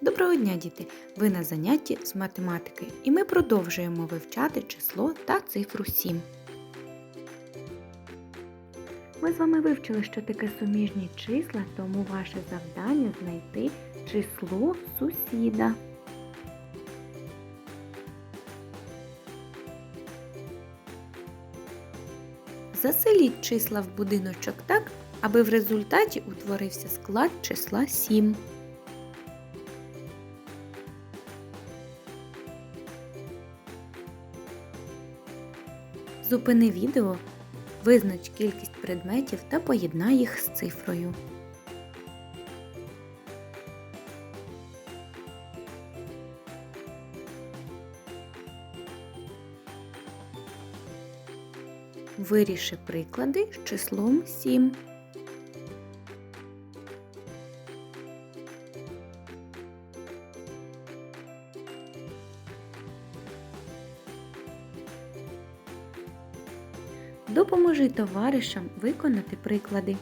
Доброго дня, діти! Ви на занятті з математики і ми продовжуємо вивчати число та цифру 7. Ми з вами вивчили, що таке суміжні числа, тому ваше завдання знайти число сусіда. Заселіть числа в будиночок так, аби в результаті утворився склад числа 7. Зупини відео, визнач кількість предметів та поєднай їх з цифрою. Виріши приклади з числом 7. Допоможи товаришам виконати приклади.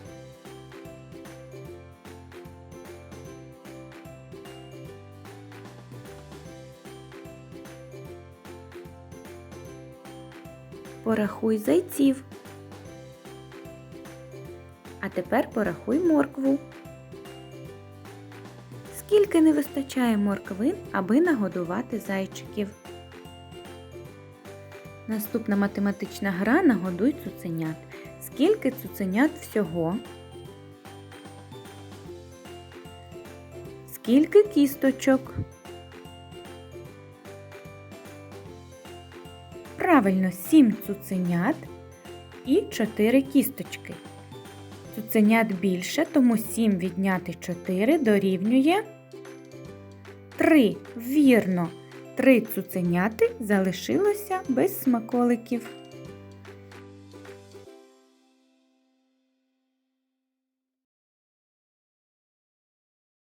Порахуй зайців. А тепер порахуй моркву. Скільки не вистачає морквин, аби нагодувати зайчиків? Наступна математична гра нагодуй цуценят. Скільки цуценят всього? Скільки кісточок? Правильно, 7 цуценят і 4 кісточки. Цуценят більше, тому 7 відняти 4 дорівнює 3. Вірно. Три цуценяти залишилося без смаколиків.